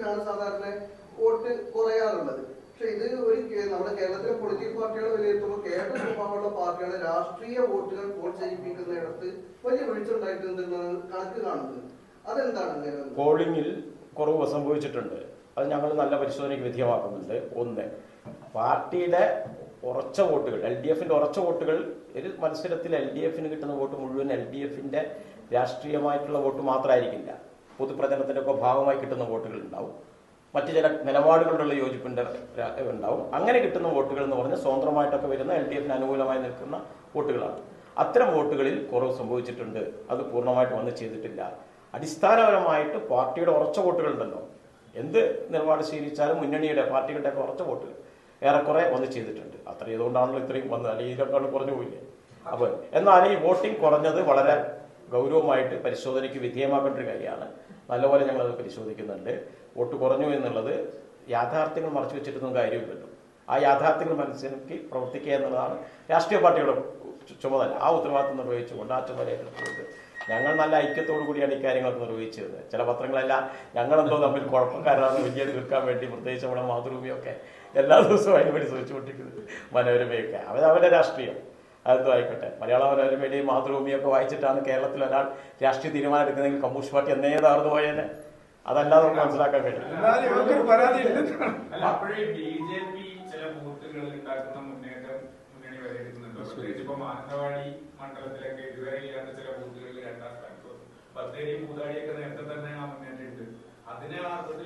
എഫിനാണ് സാധാരണ വോട്ട് കുറയാറുള്ളത്. പക്ഷെ ഇത് ഒരു നമ്മുടെ കേരളത്തിലെ പൊളിറ്റിക്കൽ പാർട്ടികൾ വിലയിരുത്തുമ്പോൾ കേരള സ്വഭാവമുള്ള പാർട്ടികളെ രാഷ്ട്രീയ വോട്ടുകൾ പോൾ ചെയ്യിപ്പിക്കുന്നിടത്ത് വലിയ വീഴ്ചയുണ്ടായിട്ടുണ്ടെന്നാണ് കണക്ക് കാണുന്നത്. അതെന്താണ് പോളിംഗിൽ കുറവ് സംഭവിച്ചിട്ടുണ്ട്. അത് ഞങ്ങൾ നല്ല പരിശോധനയ്ക്ക് വിധേയമാക്കുന്നുണ്ട്. ഒന്ന് പാർട്ടിയുടെ ഉറച്ച വോട്ടുകൾ എൽ ഡി എഫിന്റെ ഉറച്ച വോട്ടുകൾ ഒരു മത്സരത്തിൽ എൽ ഡി എഫിന് കിട്ടുന്ന വോട്ട് മുഴുവൻ എൽ ഡി എഫിന്റെ രാഷ്ട്രീയമായിട്ടുള്ള വോട്ട് മാത്രമായിരിക്കില്ല പൊതുപ്രചരണത്തിന്റെ ഒക്കെ ഭാഗമായി കിട്ടുന്ന വോട്ടുകൾ ഉണ്ടാവും. മറ്റു ചില നിലപാടുകളുള്ള യോജിപ്പിന്റെ ഉണ്ടാവും. അങ്ങനെ കിട്ടുന്ന വോട്ടുകൾ എന്ന് പറഞ്ഞാൽ സ്വതന്ത്രമായിട്ടൊക്കെ വരുന്ന എൽ ഡി എഫിന് അനുകൂലമായി നിൽക്കുന്ന വോട്ടുകളാണ്. അത്തരം വോട്ടുകളിൽ കുറവ് സംഭവിച്ചിട്ടുണ്ട്. അത് പൂർണമായിട്ട് വന്ന് ചെയ്തിട്ടില്ല. അടിസ്ഥാനപരമായിട്ട് പാർട്ടിയുടെ ഉറച്ച വോട്ടുകളുണ്ടല്ലോ. എന്ത് നിലപാട് സ്വീകരിച്ചാലും മുന്നണിയുടെ പാർട്ടികളുടെ ഒക്കെ ഉറച്ച വോട്ടുകൾ ഏറെക്കുറെ വന്ന് ചെയ്തിട്ടുണ്ട്. അത്ര ചെയ്തുകൊണ്ടാണല്ലോ ഇത്രയും വന്നത്. അല്ലെങ്കിൽ ഇതിനേക്കാൾ കുറഞ്ഞു പോയില്ലേ? അപ്പോൾ എന്നാൽ ഈ വോട്ടിംഗ് കുറഞ്ഞത് വളരെ ഗൗരവമായിട്ട് പരിശോധനയ്ക്ക് വിധേയമാക്കേണ്ട ഒരു കാര്യമാണ്. നല്ലപോലെ ഞങ്ങൾ അത് പരിശോധിക്കുന്നുണ്ട്. വോട്ട് കുറഞ്ഞു എന്നുള്ളത് യാഥാർത്ഥ്യങ്ങൾ മറച്ചു വെച്ചിട്ടൊന്നും കാര്യമില്ലല്ലോ. ആ യാഥാർത്ഥ്യങ്ങൾ മനസ്സിലാക്കി പ്രവർത്തിക്കുക എന്നുള്ളതാണ് രാഷ്ട്രീയ പാർട്ടിയുടെ ചുമതല. ആ ഉത്തരവാദിത്വം നിർവഹിച്ചുകൊണ്ട് ആ ചുമതല ഏറ്റെടുത്തത് ഞങ്ങൾ നല്ല ഐക്യത്തോടു കൂടിയാണ് ഇക്കാര്യങ്ങളൊക്കെ നിർവഹിച്ചത്. ചില പത്രങ്ങളെല്ലാം ഞങ്ങളെന്തോ തമ്മിൽ കുഴപ്പക്കാരാണ് വലിയ തീർക്കാൻ വേണ്ടി പ്രത്യേകിച്ച് നമ്മുടെ മാതൃഭൂമിയൊക്കെ എല്ലാ ദിവസവും അതിന് വേണ്ടി ശ്രമിച്ചുകൊണ്ടിരിക്കുന്നത് മനോരമയൊക്കെ. അവർ അവരുടെ രാഷ്ട്രീയം. അതെന്തോ ആയിക്കോട്ടെ മലയാള മനോരമയുടെയും മാതൃഭൂമിയൊക്കെ വായിച്ചിട്ടാണ് കേരളത്തിൽ ഒരാൾ രാഷ്ട്രീയ തീരുമാനം എടുക്കുന്നതെങ്കിൽ കമ്മ്യൂണിസ്റ്റ് പാർട്ടി എന്നേ താർന്നു പോയേനെ. അതല്ലാതെ നമുക്ക് മനസ്സിലാക്കാൻ കഴിയും ചില ബൂത്തുകളിൽ ബത്തേരി പൂതാടിയൊക്കെ നേരത്തെ തന്നെ ആ മുന്നേറ്റം ഉണ്ട് അതിനെ ആ